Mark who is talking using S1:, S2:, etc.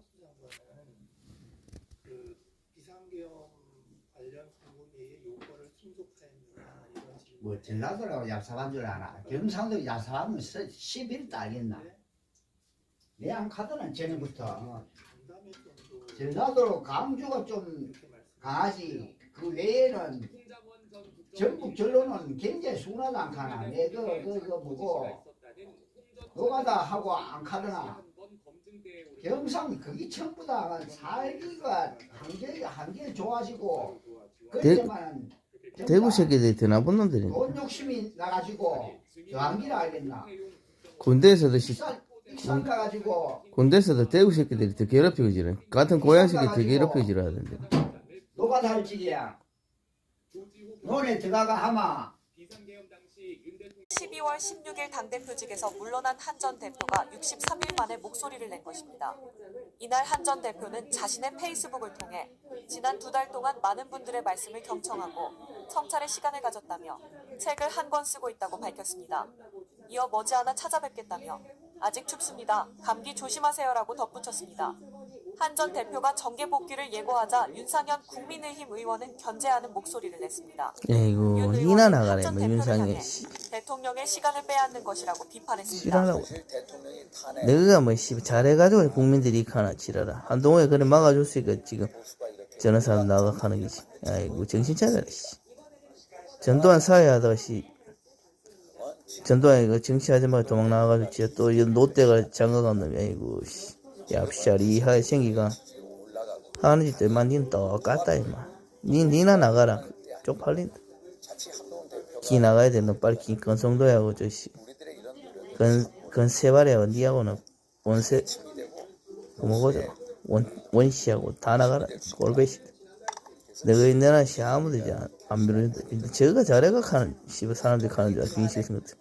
S1: 한덕수 장관은 그 비상계엄 관련 국무회의 요구를 순속하였느냐 이런 질문.
S2: 뭐 전라도라고 얍삽한 줄 아나 경상도 얍삽하면 10일 따겠나? 내안 카드는 전에부터.
S1: 간담회 정도
S2: 전라도 강주가 좀. 강하지. 그 외에는 전국 전로는 굉장히 순하지 않카나. 내그 그, 그 뭐고 노가다 하고 안 카드나 경상 거기 전부 다 살기가 한계 한계 좋아지고 그때만
S3: 대구 새끼들이 더 나쁜 놈들이네.
S2: 돈 욕심이 나가지고 저항기를 알겠나
S3: 군대에서도 씨,
S2: 익산 가가지고
S3: 군대에서도 대구 새끼들이 더 괴롭히고 지래. 같은 고향 새끼 더 괴롭히고 지라.
S2: 노가다 할 지기야 논에 들어가가 하마
S4: 12월 16일 당대표직에서 물러난 한 전 대표가 63일 만에 목소리를 낸 것입니다. 이날 한 전 대표는 자신의 페이스북을 통해 지난 두 달 동안 많은 분들의 말씀을 경청하고 성찰의 시간을 가졌다며 책을 한 권 쓰고 있다고 밝혔습니다. 이어 머지않아 찾아뵙겠다며 아직 춥습니다. 감기 조심하세요라고 덧붙였습니다. 한 전 대표가 정계 복귀를 예고하자 윤상현 국민의힘 의원은 견제하는 목소리를 냈습니다.
S3: 에이구,
S4: 윤 의원은
S3: 이나
S4: 한전
S3: 뭐 윤상현.
S4: 대통령의 시간을 빼앗는 것이라고 비판했습니다.
S3: 너가 뭐, 씨, 잘해가지고 국민들이 하나 지랄아. 한동훈에 그래 막아줬으니까 지금 저런 사람 나가가는 거지. 아이고, 정신 차려라, 씨. 전두환 사회 하다가, 씨. 전두환이 그 정치하지 말고 도망 나가가지고, 또, 이 롯데가 장가간 놈이, 아이고, 씨. 얍샤리 이하에 생기가. 하는 짓도 인마 니는 똑같다, 임마. 니, 니나 나가라. 쪽팔린다. 기 나가야 돼. 너 빨리 기 건성도하고, 저, 씨. 건, 건세발이하고 니하고는 원세, 그 뭐고죠? 원, 원시하고 다 나가라. 꼴배시. 내가 있는 씨 아무도 이제 안, 안 밀어준다. 근데 저가 잘해가 가는, 씨발 사람들이 가는 줄 알아. 빙시 같은 것들.